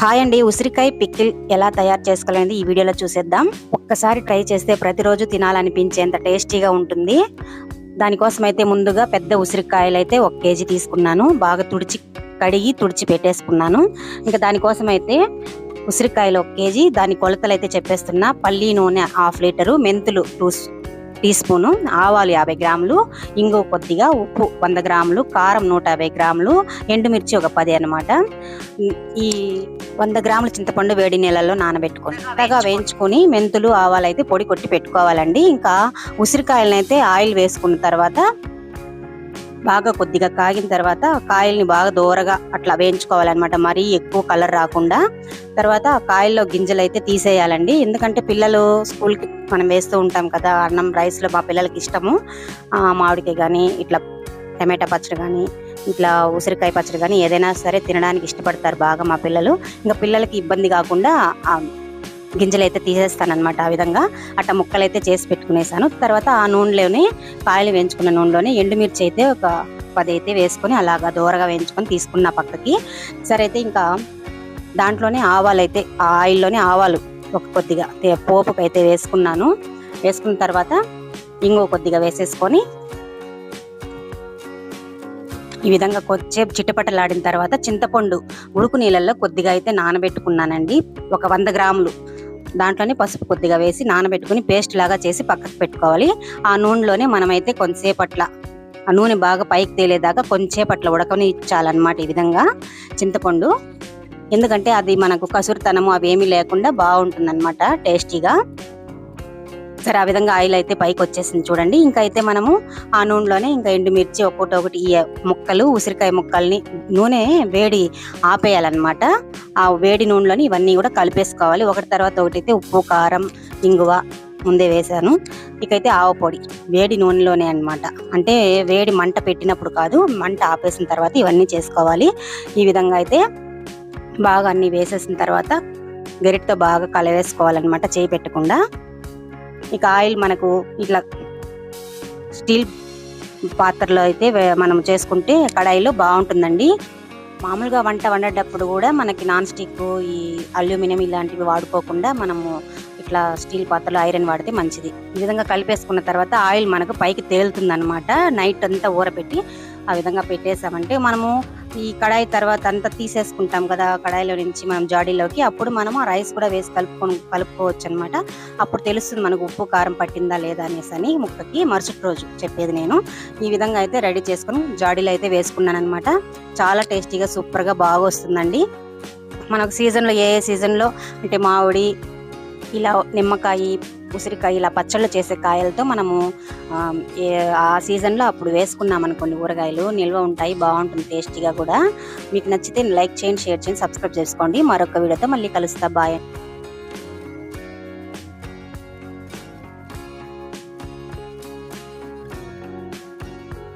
Hi అండి ఉసిరికాయ pickle ఎలా తయారు చేసుకోవాలనేది ఈ వీడియోలో చూసేద్దాం. ఒక్కసారి ట్రై చేస్తే ప్రతిరోజు తినాలనిపించేంత టేస్టీగా ఉంటుంది. దానికోసం అయితే ముందుగా పెద్ద ఉసిరికాయలు అయితే ఒక కేజీ తీసుకున్నాను. బాగా తుడిచి కడిగి తుడిచి పెట్టేసుకున్నాను. ఇంకా దానికోసం అయితే ఉసిరికాయలు ఒక కేజీ దాని కొలతలు అయితే చెప్పేస్తున్నా. పల్లీ నూనె హాఫ్ లీటరు మెంతులు టూ టీ స్పూను ఆవాలు యాభై గ్రాములు ఇంగు కొద్దిగా ఉప్పు వంద గ్రాములు కారం నూట యాభై గ్రాములు ఎండుమిర్చి ఒక పది అనమాట ఈ వంద గ్రాముల చింతపండు వేడి నీళ్ళలో నానబెట్టుకొని మెత్తగా వేయించుకొని మెంతులు ఆవాలు అయితే పొడి కొట్టి పెట్టుకోవాలండి. ఇంకా ఉసిరికాయలను అయితే ఆయిల్ వేసుకున్న తర్వాత బాగా కొద్దిగా కాగిన తర్వాత కాయల్ని బాగా దూరగా అట్లా వేయించుకోవాలన్నమాట. మరీ ఎక్కువ కలర్ రాకుండా. తర్వాత ఆ కాయల్లో గింజలు అయితే తీసేయాలండి. ఎందుకంటే పిల్లలు స్కూల్కి మనం వేస్తూ ఉంటాం కదా అన్నం రైస్లో మా పిల్లలకి ఇష్టము. మామిడికాయ కానీ ఇట్లా టమాటా పచ్చడి కానీ ఇట్లా ఉసిరికాయ పచ్చడి కానీ ఏదైనా సరే తినడానికి ఇష్టపడతారు బాగా మా పిల్లలు. ఇంకా పిల్లలకి ఇబ్బంది కాకుండా గింజలు అయితే తీసేస్తానమాట ఆ విధంగా. అట్ట ముక్కలు అయితే చేసి పెట్టుకునేసాను. తర్వాత ఆ నూనెలోనే కాయలు వేయించుకున్న నూనెలోనే ఎండుమిర్చి అయితే ఒక పది అయితే వేసుకొని అలాగా దూరగా వేయించుకొని తీసుకున్న పక్కకి. సరే అయితే ఇంకా దాంట్లోనే ఆవాలు అయితే ఆ ఆయిల్లోనే ఆవాలు ఒక కొద్దిగా పోపుకు అయితే వేసుకున్నాను. వేసుకున్న తర్వాత ఇంగో కొద్దిగా వేసేసుకొని ఈ విధంగా కొద్దిసేపు చిట్టపట్టలాడిన తర్వాత చింతపండు ఉడుకు నీళ్ళల్లో కొద్దిగా అయితే నానబెట్టుకున్నానండి. ఒక వంద గ్రాములు. దాంట్లోనే పసుపు కొద్దిగా వేసి నానబెట్టుకుని పేస్ట్ లాగా చేసి పక్కకు పెట్టుకోవాలి. ఆ నూనెలోనే మనమైతే కొంతసేపు అట్లా ఆ నూనె బాగా పైకి తేలేదాకా కొంచెంసేపు అట్లా ఉడకని ఇచ్చాలన్నమాట ఈ విధంగా చింతపండు. ఎందుకంటే అది మనకు కసురుతనము అవి ఏమీ లేకుండా బాగుంటుంది అనమాట టేస్టీగా. సరే ఆ విధంగా ఆయిల్ అయితే పైకి వచ్చేసింది చూడండి. ఇంకా అయితే మనము ఆ నూనెలోనే ఇంకా ఎండుమిర్చి ఒక్కొక్కటి ఒకటి ఈ ముక్కలు ఉసిరికాయ ముక్కల్ని నూనె వేడి ఆపేయాలన్నమాట. ఆ వేడి నూనెలోని ఇవన్నీ కూడా కలిపేసుకోవాలి. ఒకటి తర్వాత ఒకటి అయితే ఉప్పు కారం ఇంగువ ముందే వేసాను. ఇకైతే ఆవ పొడి వేడి నూనెలోనే అనమాట అంటే వేడి మంట పెట్టినప్పుడు కాదు మంట ఆపేసిన తర్వాత ఇవన్నీ చేసుకోవాలి. ఈ విధంగా అయితే బాగా అన్ని వేసేసిన తర్వాత గరిటతో బాగా కలవేసుకోవాలన్నమాట చేయి పెట్టకుండా. ఇక ఆయిల్ మనకు ఇట్లా స్టీల్ పాత్రలో అయితే మనం చేసుకుంటే కడాయిలో బాగుంటుందండి. మామూలుగా వంట వండేటప్పుడు కూడా మనకి నాన్ స్టిక్ ఈ అల్యూమినియం ఇలాంటివి వాడుకోకుండా మనము ఇట్లా స్టీల్ పాత్రలో ఐరన్ వాడితే మంచిది. ఈ విధంగా కలిపేసుకున్న తర్వాత ఆయిల్ మనకు పైకి తేలుతుంది అనమాట నైట్ అంతా ఊరపెట్టి ఆ విధంగా పెట్టేసామంటే మనము ఈ కడాయి తర్వాత అంతా తీసేసుకుంటాం కదా కడాయిలో నుంచి మనం జాడీలోకి. అప్పుడు మనం ఆ రైస్ కూడా వేసి కలుపుకొని కలుపుకోవచ్చు అనమాట అప్పుడు తెలుస్తుంది మనకు ఉప్పు కారం పట్టిందా లేదా అనేసి అని ముక్కకి. మరుసటి రోజు చెప్పేది నేను. ఈ విధంగా అయితే రెడీ చేసుకుని జాడీలో అయితే వేసుకున్నాను అనమాట చాలా టేస్టీగా సూపర్గా బాగా వస్తుందండి మనకు సీజన్లో ఏ ఏ సీజన్లో అంటే మామిడి ఇలా నిమ్మకాయ ఉసిరికాయ ఇలా పచ్చళ్ళు చేసే కాయలతో మనము ఆ, ఏ ఆ సీజన్లో అప్పుడు వేసుకున్నాం అనుకోండి ఊరగాయలు. నిల్వ ఉంటాయి బాగుంటుంది టేస్టీగా కూడా. మీకు నచ్చితే లైక్ చేయండి షేర్ చేయండి సబ్స్క్రైబ్ చేసుకోండి. మరొక వీడియోతో మళ్ళీ కలుస్తా. బాయ్.